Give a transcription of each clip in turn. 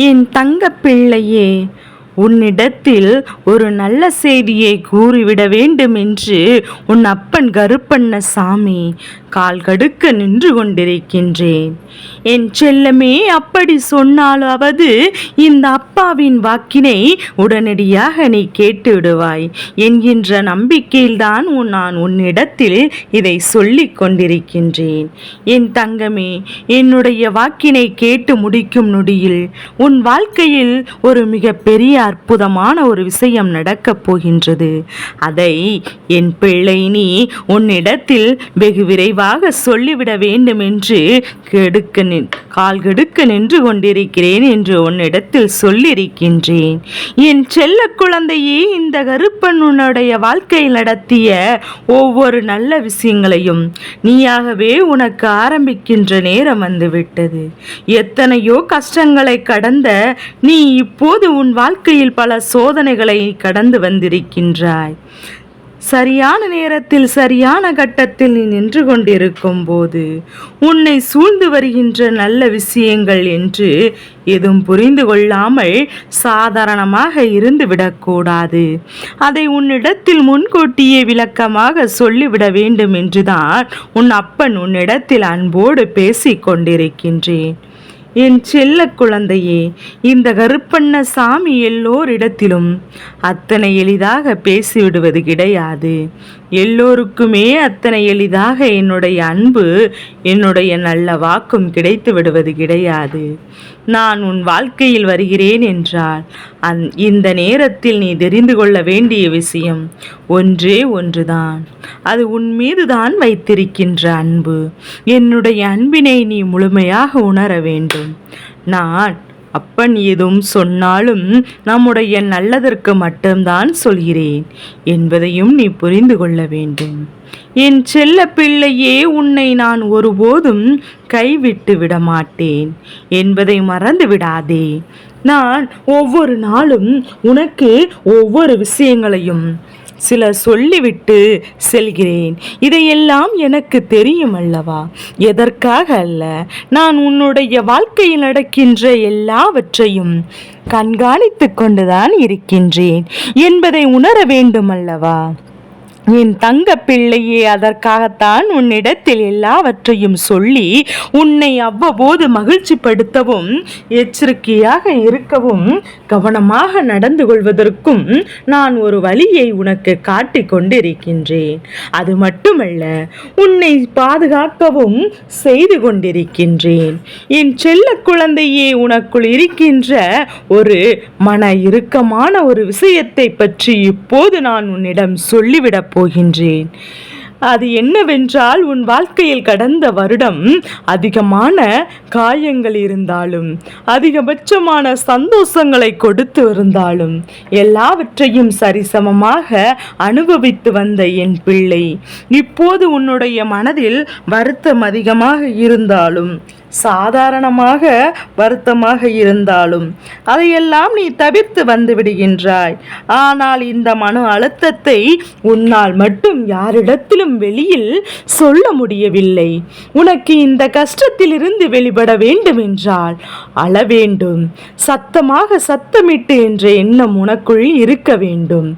என் தங்க பிள்ளையே உன்னிடத்தில் ஒரு நல்ல செய்தியை கூறிவிட வேண்டும் என்று உன் அப்பன் கருப்பண்ண சாமி கால் கடுக்க நின்று கொண்டிருக்கின்றேன். என் செல்லமே அப்படி சொன்னாலாவது இந்த அப்பாவின் வாக்கினை உடனடியாக நீ கேட்டு விடுவாய் என்கின்ற நம்பிக்கையில்தான் நான் உன்னிடத்தில் இதை சொல்லிக் கொண்டிருக்கின்றேன். என் தங்கமே என்னுடைய வாக்கினை கேட்டு முடிக்கும் நொடியில் உன் வாழ்க்கையில் ஒரு மிகப்பெரிய அற்புதமான ஒரு விஷயம் நடக்கப் போகின்றது. அதை என் பிள்ளை நீ உன்னிடத்தில் வெகு விரைவாக சொல்லிவிட வேண்டும் என்று கெடுக்க நின் கால் கெடுக்க நின்று கொண்டிருக்கிறேன் என்று உன்னிடத்தில் சொல்லியிருக்கின்றேன் என் செல்ல குழந்தையே இந்த கருப்பன் உன்னுடைய வாழ்க்கையில் நடத்திய ஒவ்வொரு நல்ல விஷயங்களையும் நீயாகவே உனக்கு ஆரம்பிக்கின்ற நேரம் வந்துவிட்டது. எத்தனையோ கஷ்டங்களை கடந்த நீ இப்போது உன் வாழ்க்கையில் பல சோதனைகளை கடந்து வந்திருக்கின்றாய். சரியான நேரத்தில் சரியான கட்டத்தில் நீ நின்று கொண்டிருக்கும் போது உன்னை சூழ்ந்து வருகின்ற நல்ல விஷயங்கள் என்று எதுவும் புரிந்து கொள்ளாமல் சாதாரணமாக இருந்து விடக்கூடாது. அதை உன்னிடத்தில் முன்கூட்டியே விளக்கமாக சொல்லிவிட வேண்டும் என்றுதான் உன் அப்பன் உன்னிடத்தில் அன்போடு பேசிக் கொண்டிருக்கின்றேன் என் செல்ல குழந்தையே இந்த கருப்பண்ண சாமி எல்லோரிடத்திலும் அத்தனை எளிதாக பேசிவிடுவது கிடையாது. எல்லோருக்குமே அத்தனை எளிதாக என்னுடைய அன்பு என்னுடைய நல்ல வாக்கும் கிடைத்து விடுவது கிடையாது. நான் உன் வாழ்க்கையில் வருகிறேன் என்றால் அந் இந்த நேரத்தில் நீ தெரிந்து கொள்ள வேண்டிய விஷயம் ஒன்றே ஒன்றுதான். அது உன் மீதுதான் வைத்திருக்கின்ற அன்பு. என்னுடைய அன்பினை நீ முழுமையாக உணர வேண்டும். நான் அப்பன் எதுவும் சொன்னாலும் நம்முடைய நல்லதற்கு மட்டும்தான் சொல்கிறேன் என்பதையும் நீ புரிந்து கொள்ள வேண்டும். என் செல்ல பிள்ளையே உன்னை நான் ஒருபோதும் கைவிட்டு விட மாட்டேன் என்பதை மறந்து விடாதே. நான் ஒவ்வொரு நாளும் உனக்கு ஒவ்வொரு விஷயங்களையும் சில சொல்லிவிட்டு செல்கிறேன். இதையெல்லாம் எனக்கு தெரியும் அல்லவா? எதற்காக அல்ல? நான் உன்னுடைய வாழ்க்கையில் நடக்கின்ற எல்லாவற்றையும் கண்காணித்து கொண்டுதான் இருக்கின்றேன் என்பதை உணர வேண்டும் அல்லவா? என் தங்க பிள்ளையே அதற்காகத்தான் உன்னிடத்தில் எல்லாவற்றையும் சொல்லி உன்னை அவ்வப்போது மகிழ்ச்சிப்படுத்தவும் எச்சரிக்கையாக இருக்கவும் கவனமாக நடந்து கொள்வதற்கும் நான் ஒரு வழியை உனக்கு காட்டிக் கொண்டிருக்கின்றேன். அது மட்டுமல்ல உன்னை பாதுகாக்கவும் செய்து கொண்டிருக்கின்றேன். என் செல்ல குழந்தையே உனக்குள் இருக்கின்ற ஒரு மன இறுக்கமான ஒரு விஷயத்தை பற்றி இப்போது நான் உன்னிடம் சொல்லிவிடப் போகின்றேன். அது என்னவென்றால் உன் வாழ்க்கையில் கடந்த வருடம் அதிகமான காயங்கள் இருந்தாலும் அதிகபட்சமான சந்தோஷங்களை கொடுத்து இருந்தாலும் எல்லாவற்றையும் சரிசமமாக அனுபவித்து வந்த என் பிள்ளை இப்போது உன்னுடைய மனதில் வருத்தம் அதிகமாக இருந்தாலும் சாதாரணமாக வருத்தமாக இருந்தாலும் அதையெல்லாம் நீ தவிர்த்து வந்து விடுகின்றாய். ஆனால் இந்த மன அழுத்தத்தை உன்னால் மட்டும் யாரிடத்திலும் வெளியில் சொல்ல முடியவில்லை. உனக்கு இந்த கஷ்டத்திலிருந்து வெளிப்பட வேண்டும் என்றால் அழ வேண்டும். சத்தமாக சத்தமிட்டு என்ற எண்ணம் உனக்குள் இருக்க வேண்டும்.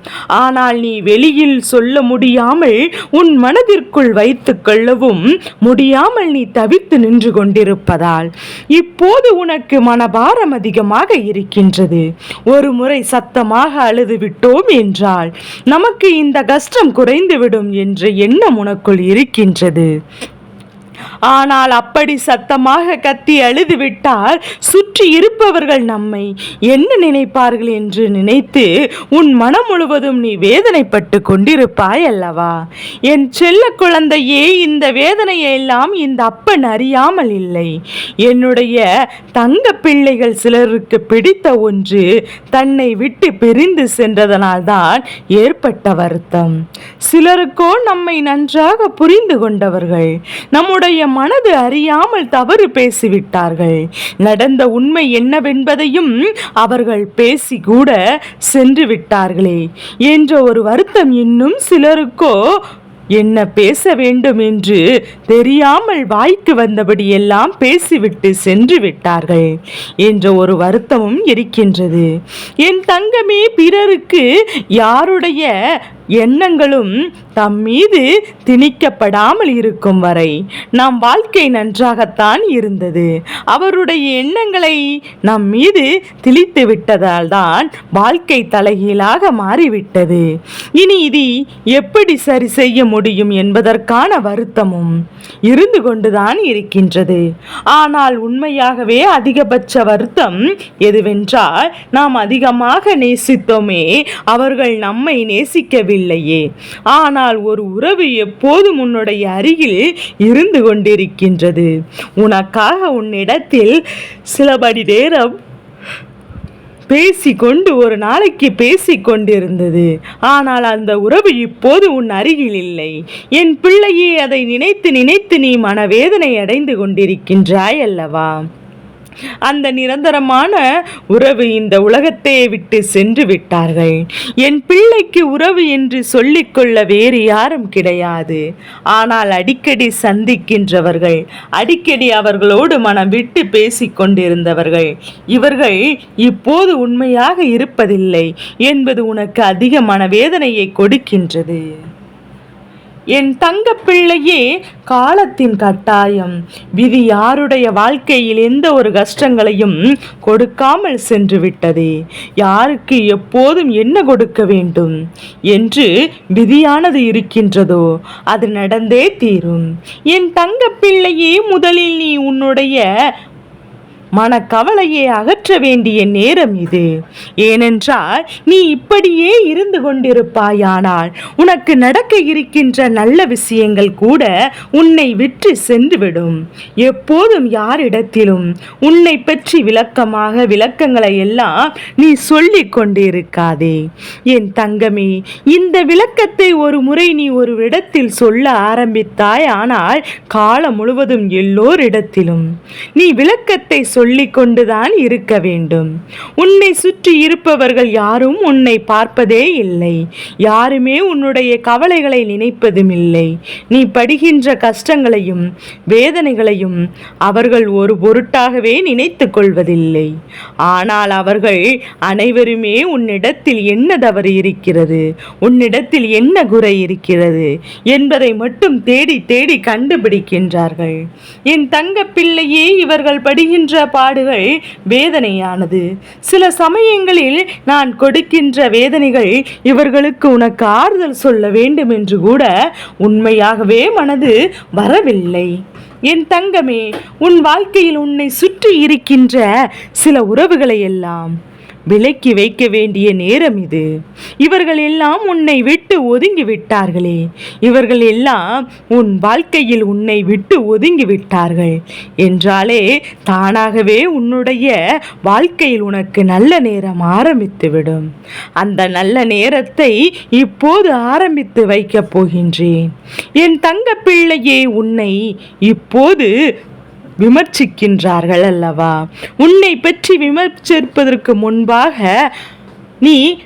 ஆனால் நீ வெளியில் சொல்ல முடியாமல் உன் மனதிற்குள் வைத்துக் கொள்ளவும் முடியாமல் நீ தவித்து நின்று இருப்பதால் இப்போது உனக்கு மனபாரம் அதிகமாக இருக்கின்றது. ஒரு முறை சத்தமாக அழுது விட்டோம் என்றால் நமக்கு இந்த கஷ்டம் குறைந்துவிடும் என்ற எண்ணம் உனக்குள் இருக்கின்றது. ஆனால் அப்படி சத்தமாக கத்தி அழுதுவிட்டால் சுற்றி இருப்பவர்கள் நம்மை. என்ன நினைப்பார்கள் என்று நினைத்து உன் மனம் முழுவதும் நீ வேதனைப்பட்டு கொண்டிருப்பாய் அல்லவா? என் செல்ல குழந்தையே இந்த வேதனையை எல்லாம் இந்த அப்பன் அறியாமல் இல்லை. என்னுடைய தங்க பிள்ளைகள் சிலருக்கு பிடித்த ஒன்று தன்னை விட்டு பிரிந்து சென்றதனால்தான் ஏற்பட்ட வருத்தம். சிலருக்கோ நம்மை நன்றாக புரிந்து கொண்டவர்கள். நம்முடைய மனது அறியாமல் தவறு பேசிவிட்டார்கள். நடந்த உண்மை என்னவென்பதையும் அவர்கள் பேசி கூட சென்று விட்டார்களே என்ற ஒரு வருத்தம் இன்னும் சிலருக்கோ என்ன பேச வேண்டும் என்று தெரியாமல் வாய்க்கு வந்தபடி எல்லாம் பேசிவிட்டு சென்று விட்டார்கள் என்ற ஒரு வருத்தமும் இருக்கின்றது. என் தங்கமே பிறருக்கு யாருடைய எண்ணங்களும் தம் மீது திணிக்கப்படாமல் இருக்கும் வரை நம் வாழ்க்கை நன்றாகத்தான் இருந்தது. அவருடைய எண்ணங்களை நம் மீது திணித்து விட்டதால் தான் வாழ்க்கை தலைகீழாக மாறிவிட்டது. இனி இது எப்படி சரி செய்ய முடியும் என்பதற்கான வருத்தமும் இருந்து கொண்டுதான் இருக்கின்றது. ஆனால் உண்மையாகவே அதிகபட்ச வருத்தம் எதுவென்றால் நாம் அதிகமாக நேசித்தோமே அவர்கள் நம்மை நேசிக்கவில்லை. இல்லையே. ஆனால் ஒரு உறவு எப்போதும் உன்னுடைய அருகில் இருந்து கொண்டிருக்கின்றது. உனக்காக உன்னிடத்தில் சில மணி நேரம் பேசிக்கொண்டு ஒரு நாளைக்கு பேசிக்கொண்டிருந்தது. ஆனால் அந்த உறவு இப்போது உன் அருகில் இல்லை. என் பிள்ளையே அதை நினைத்து நினைத்து நீ மனவேதனை அடைந்து கொண்டிருக்கின்றாய் அல்லவா? அந்த நிரந்தரமான உறவு இந்த உலகத்தையே விட்டு சென்று விட்டார்கள். என் பிள்ளைக்கு உறவு என்று சொல்லிக்கொள்ள வேறு யாரும் கிடையாது. ஆனால் அடிக்கடி சந்திக்கின்றவர்கள் அடிக்கடி அவர்களோடு மனம் விட்டு பேசிக் கொண்டிருந்தவர்கள் இவர்கள் இப்போது உண்மையாக இருப்பதில்லை என்பது உனக்கு அதிக மனவேதனையை கொடுக்கின்றது. என் தங்க பிள்ளையே காலத்தின் கட்டாயம். விதி யாருடைய வாழ்க்கையில் எந்த ஒரு கஷ்டங்களையும் கொடுக்காமல் சென்று விட்டதே. யாருக்கு எப்போதும் என்ன கொடுக்க வேண்டும்? என்று விதியானது இருக்கின்றதோ அது நடந்தே தீரும். என் தங்க பிள்ளையே முதலில் நீ உன்னுடைய மனக்கவலையை அகற்ற வேண்டிய நேரம் இது. ஏனென்றால் நீ இப்படியே இருந்து கொண்டிருப்பாயானால் உனக்கு நடக்க இருக்கின்ற நல்ல விஷயங்கள் கூட உன்னை விற்று சென்றுவிடும். எப்போதும் யாரிடத்திலும் உன்னை பற்றி விளக்கமாக விளக்கங்களை எல்லாம் நீ சொல்லிக் கொண்டிருக்காதே. என் தங்கமே இந்த விளக்கத்தை ஒரு முறை நீ ஒரு இடத்தில் சொல்ல ஆரம்பித்தாய் ஆனால் காலம் முழுவதும் எல்லோரிடத்திலும். நீ விளக்கத்தை சொல்லிக் சொல்லிக்கொண்டுதான் இருக்க வேண்டும். உன்னை சுற்றி இருப்பவர்கள் யாரும் உன்னை பார்ப்பதே இல்லை. யாருமே உன்னுடைய கவலைகளை நினைப்பதும் இல்லை நீ படுகின்ற கஷ்டங்களையும் வேதனைகளையும் அவர்கள் ஒரு பொருட்டாகவே நினைத்து கொள்வதில்லை. ஆனால் அவர்கள் அனைவருமே உன்னிடத்தில் என்ன தவறு இருக்கிறது? உன்னிடத்தில் என்ன குறை இருக்கிறது? என்பதை மட்டும் தேடி தேடி கண்டுபிடிக்கின்றார்கள். என் தங்க பிள்ளையே இவர்கள் படுகின்ற பாடுகள் வேதனையானது. சில சமயங்களில் நான் கொடுக்கின்ற வேதனைகள் இவர்களுக்கு உனக்கு ஆறுதல் சொல்ல வேண்டும் என்று கூட உண்மையாகவே மனது வரவில்லை. என் தங்கமே உன் வாழ்க்கையில் உன்னை சுற்றி இருக்கின்ற சில உறவுகளை எல்லாம் விலக்கி வைக்க வேண்டிய நேரம் இது. இவர்கள் எல்லாம் உன்னை விட்டு ஒதுங்கி விட்டார்களே. இவர்கள் எல்லாம் உன் வாழ்க்கையில் உன்னை விட்டு ஒதுங்கி விட்டார்கள். என்றாலே தானாகவே உன்னுடைய வாழ்க்கையில் உனக்கு நல்ல நேரம் ஆரம்பித்துவிடும் அந்த நல்ல நேரத்தை இப்போது ஆரம்பித்து வைக்கப் போகின்றேன். என் தங்க பிள்ளையே உன்னை இப்போது விமர்சிக்கின்றார்கள் அல்லவா? உன்னை பற்றி விமர்சிப்பதற்கு முன்பாக நீ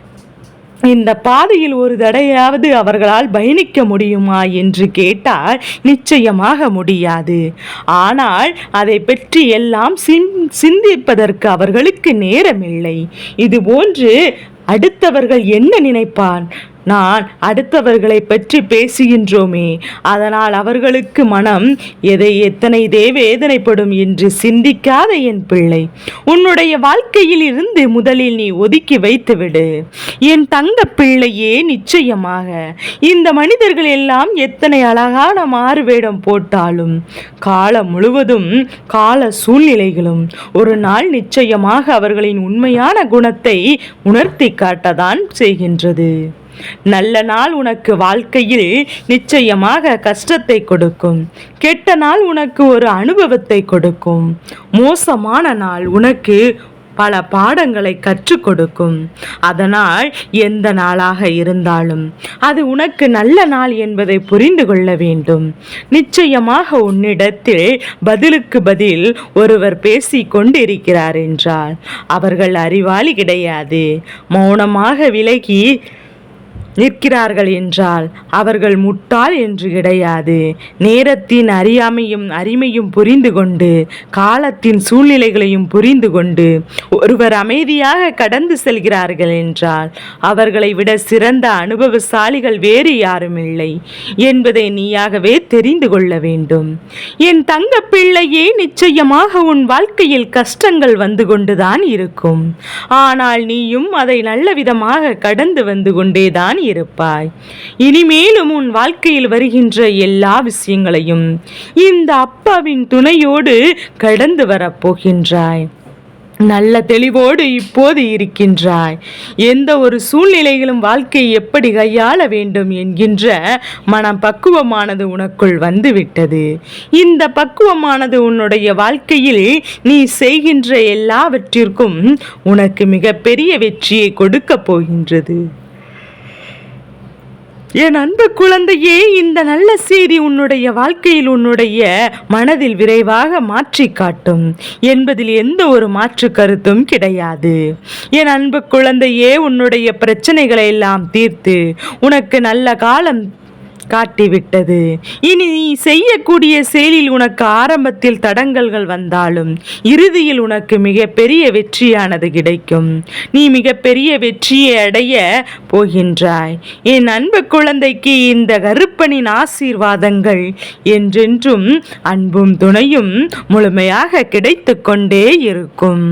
இந்த பாதையில் ஒரு தடையாவது அவர்களால் பயணிக்க முடியுமா என்று கேட்டால் நிச்சயமாக முடியாது. ஆனால் அதை பற்றி எல்லாம் சிந் சிந்திப்பதற்கு அவர்களுக்கு நேரமில்லை. இது போன்று அடுத்தவர்கள் என்ன நினைப்பான்? நான் அடுத்தவர்களை பற்றி பேசுகின்றோமே. அதனால் அவர்களுக்கு மனம் எதை எத்தனைதே வேதனைப்படும் என்று சிந்திக்காத என் பிள்ளை. உன்னுடைய வாழ்க்கையில் இருந்து முதலில் நீ ஒதுக்கி வைத்துவிடு. என் தங்க பிள்ளையே நிச்சயமாக. இந்த மனிதர்கள் எல்லாம் எத்தனை அழகான மாறுவேடம் போட்டாலும் காலம் முழுவதும் கால சூழ்நிலைகளும் ஒரு நாள் நிச்சயமாக அவர்களின் உண்மையான குணத்தை உணர்த்தி காட்டதான் செய்கின்றது. நல்ல நாள் உனக்கு வாழ்க்கையில் நிச்சயமாக கஷ்டத்தை கொடுக்கும். கெட்ட நாள் உனக்கு ஒரு அனுபவத்தை கொடுக்கும். மோசமான நாள் உனக்கு பல பாடங்களை கற்றுக் கொடுக்கும். அதனால் எந்த நாளாக இருந்தாலும் அது உனக்கு நல்ல நாள் என்பதை புரிந்து கொள்ள வேண்டும். நிச்சயமாக உன்னிடத்தில் பதிலுக்கு பதில் ஒருவர் பேசி கொண்டிருக்கிறார் என்றால் அவர்கள் அறிவாளி கிடையாது. மௌனமாக விலகி நிற்கிறார்கள் என்றால் அவர்கள் முட்டாள் என்று கிடையாது. நேரத்தின் அறியாமையும் அருமையும் புரிந்து கொண்டு காலத்தின் சூழ்நிலைகளையும் புரிந்து கொண்டு ஒருவர் அமைதியாக கடந்து செல்கிறார்கள் என்றால் அவர்களை விட சிறந்த அனுபவசாலிகள் வேறு யாரும் இல்லை என்பதை நீயாகவே தெரிந்து கொள்ள வேண்டும். என் தங்க பிள்ளையே நிச்சயமாக உன் வாழ்க்கையில் கஷ்டங்கள் வந்து கொண்டுதான் இருக்கும். ஆனால் நீயும் அதை நல்ல விதமாக கடந்து வந்து கொண்டேதான் இருப்பாய். இனிமேலும் உன் வாழ்க்கையில் வருகின்ற எல்லா விஷயங்களையும் இந்த அப்பாவின் துணையோடு கடந்து வரப்போகின்றாய் நல்ல தெளிவோடு இப்போது இருக்கின்றாய். எந்த ஒரு சூழ்நிலைகளும் வாழ்க்கையை எப்படி கையாள வேண்டும் என்கின்ற மனம் பக்குவமானது உனக்குள் வந்துவிட்டது. இந்த பக்குவமானது உன்னுடைய வாழ்க்கையில் நீ செய்கின்ற எல்லாவற்றிற்கும் உனக்கு மிகப்பெரிய வெற்றியை கொடுக்கப் போகின்றது. என் அன்பு குழந்தையே இந்த நல்ல செய்தி உன்னுடைய வாழ்க்கையில் உன்னுடைய மனதில் விரைவாக மாற்றி காட்டும். என்பதில் எந்த ஒரு மாற்று கருத்தும் கிடையாது. என் அன்பு குழந்தையே உன்னுடைய பிரச்சனைகளை எல்லாம் தீர்த்து உனக்கு நல்ல காலம் காட்டிவிட்டது. இனி நீ செய்யக்கூடிய செயலில் உனக்கு ஆரம்பத்தில் தடங்கல்கள் வந்தாலும் இறுதியில் உனக்கு மிகப்பெரிய வெற்றியானது கிடைக்கும். நீ மிகப்பெரிய வெற்றியை அடைய போகின்றாய். என் அன்பு குழந்தைக்கு இந்த கருப்பனின் ஆசீர்வாதங்கள் என்றென்றும் அன்பும் துணையும் முழுமையாக கிடைத்து கொண்டே இருக்கும்.